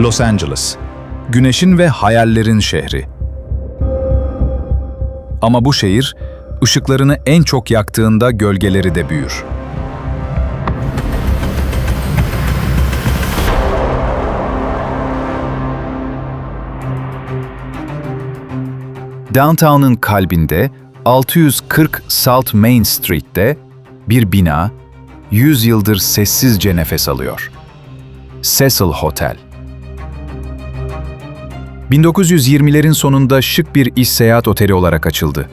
Los Angeles. Güneşin ve hayallerin şehri. Ama bu şehir, ışıklarını en çok yaktığında gölgeleri de büyür. Downtown'un kalbinde 640 South Main Street'te bir bina 100 yıldır sessizce nefes alıyor. Cecil Hotel. 1920'lerin sonunda şık bir iş seyahat oteli olarak açıldı.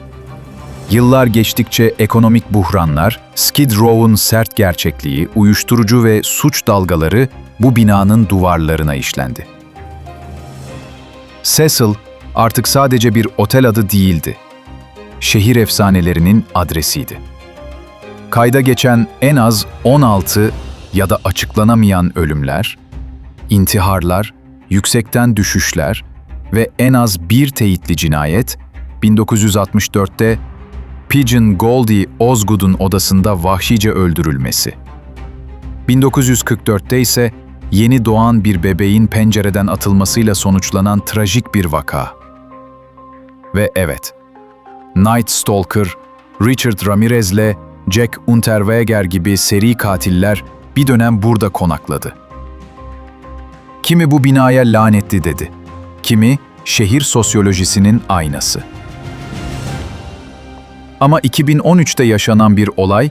Yıllar geçtikçe ekonomik buhranlar, Skid Row'un sert gerçekliği, uyuşturucu ve suç dalgaları bu binanın duvarlarına işlendi. Cecil artık sadece bir otel adı değildi. Şehir efsanelerinin adresiydi. Kayda geçen en az 16 ya da açıklanamayan ölümler, intiharlar, yüksekten düşüşler ve en az bir teyitli cinayet 1964'te Pigeon Goldie Osgood'un odasında vahşice öldürülmesi. 1944'te ise yeni doğan bir bebeğin pencereden atılmasıyla sonuçlanan trajik bir vaka. Ve evet, Night Stalker, Richard Ramirez'le Jack Unterweger gibi seri katiller bir dönem burada konakladı. Kimi bu binaya lanetli dedi. Kimi şehir sosyolojisinin aynası. Ama 2013'te yaşanan bir olay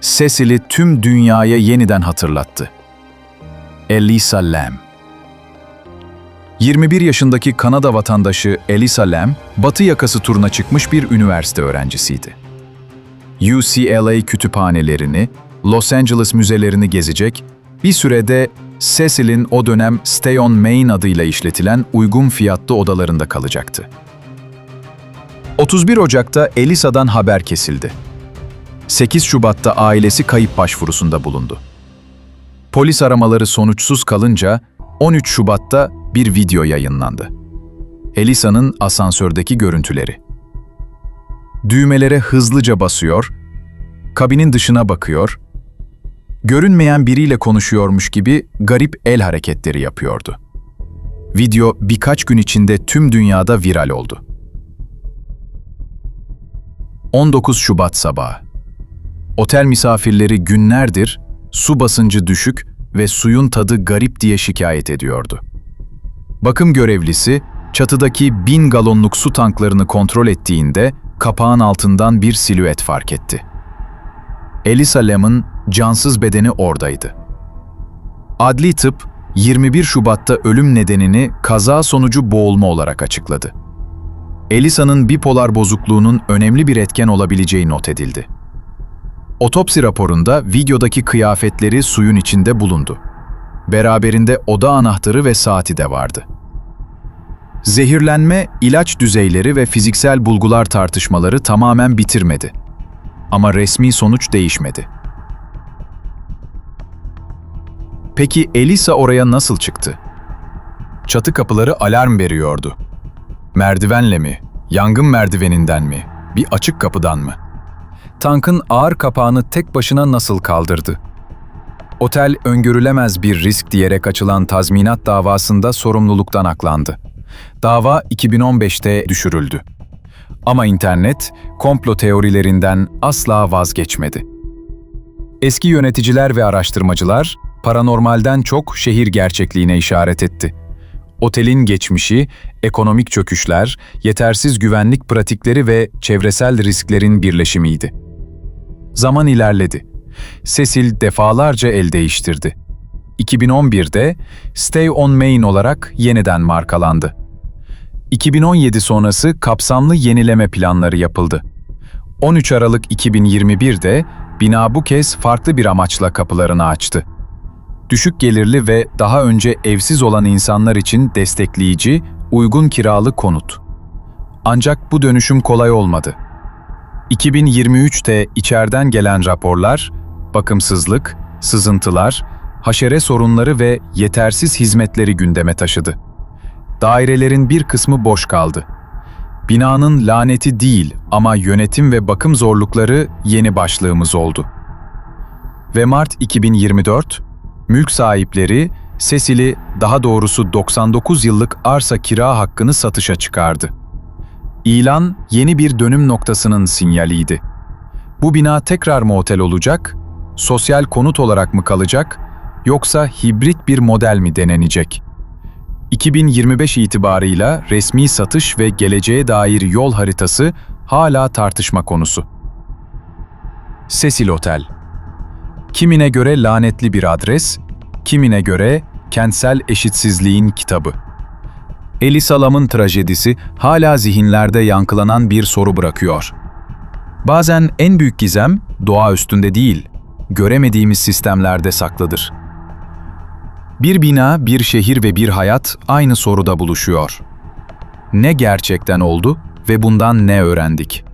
Cecil'i tüm dünyaya yeniden hatırlattı. Elisa Lam 21 yaşındaki Kanada vatandaşı Elisa Lam, Batı yakası turuna çıkmış bir üniversite öğrencisiydi. UCLA kütüphanelerini, Los Angeles müzelerini gezecek, bir sürede Cecil'in o dönem Stay on Main adıyla işletilen uygun fiyatlı odalarında kalacaktı. 31 Ocak'ta Elisa'dan haber kesildi. 8 Şubat'ta ailesi kayıp başvurusunda bulundu. Polis aramaları sonuçsuz kalınca 13 Şubat'ta bir video yayınlandı. Elisa'nın asansördeki görüntüleri. Düğmelere hızlıca basıyor, kabinin dışına bakıyor, görünmeyen biriyle konuşuyormuş gibi garip el hareketleri yapıyordu. Video birkaç gün içinde tüm dünyada viral oldu. 19 Şubat sabahı. Otel misafirleri günlerdir su basıncı düşük ve suyun tadı garip diye şikayet ediyordu. Bakım görevlisi çatıdaki bin galonluk su tanklarını kontrol ettiğinde kapağın altından bir silüet fark etti. Elisa Lam'ın cansız bedeni oradaydı. Adli tıp 21 Şubat'ta ölüm nedenini kaza sonucu boğulma olarak açıkladı. Elisa'nın bipolar bozukluğunun önemli bir etken olabileceği not edildi. Otopsi raporunda videodaki kıyafetleri suyun içinde bulundu. Beraberinde oda anahtarı ve saati de vardı. Zehirlenme, ilaç düzeyleri ve fiziksel bulgular tartışmaları tamamen bitirmedi. Ama resmi sonuç değişmedi. Peki Elisa oraya nasıl çıktı? Çatı kapıları alarm veriyordu. Merdivenle mi? Yangın merdiveninden mi? Bir açık kapıdan mı? Tankın ağır kapağını tek başına nasıl kaldırdı? Otel öngörülemez bir risk diyerek açılan tazminat davasında sorumluluktan aklandı. Dava 2015'te düşürüldü. Ama internet komplo teorilerinden asla vazgeçmedi. Eski yöneticiler ve araştırmacılar paranormalden çok şehir gerçekliğine işaret etti. Otelin geçmişi, ekonomik çöküşler, yetersiz güvenlik pratikleri ve çevresel risklerin birleşimiydi. Zaman ilerledi. Cecil defalarca el değiştirdi. 2011'de Stay on Main olarak yeniden markalandı. 2017 sonrası kapsamlı yenileme planları yapıldı. 13 Aralık 2021'de bina bu kez farklı bir amaçla kapılarını açtı. Düşük gelirli ve daha önce evsiz olan insanlar için destekleyici, uygun kiralı konut. Ancak bu dönüşüm kolay olmadı. 2023'te içeriden gelen raporlar, bakımsızlık, sızıntılar, haşere sorunları ve yetersiz hizmetleri gündeme taşıdı. Dairelerin bir kısmı boş kaldı. Binanın laneti değil ama yönetim ve bakım zorlukları yeni başlığımız oldu. Ve Mart 2024, mülk sahipleri Cecily, daha doğrusu 99 yıllık arsa kira hakkını satışa çıkardı. İlan, yeni bir dönüm noktasının sinyaliydi. Bu bina tekrar mı otel olacak, sosyal konut olarak mı kalacak, yoksa hibrit bir model mi denenecek? 2025 itibarıyla resmi satış ve geleceğe dair yol haritası hala tartışma konusu. Cecil Otel Kimine göre lanetli bir adres, kimine göre kentsel eşitsizliğin kitabı. Elisa Lam'ın trajedisi hala zihinlerde yankılanan bir soru bırakıyor. Bazen en büyük gizem doğa üstünde değil, göremediğimiz sistemlerde saklıdır. Bir bina, bir şehir ve bir hayat aynı soruda buluşuyor. Ne gerçekten oldu ve bundan ne öğrendik?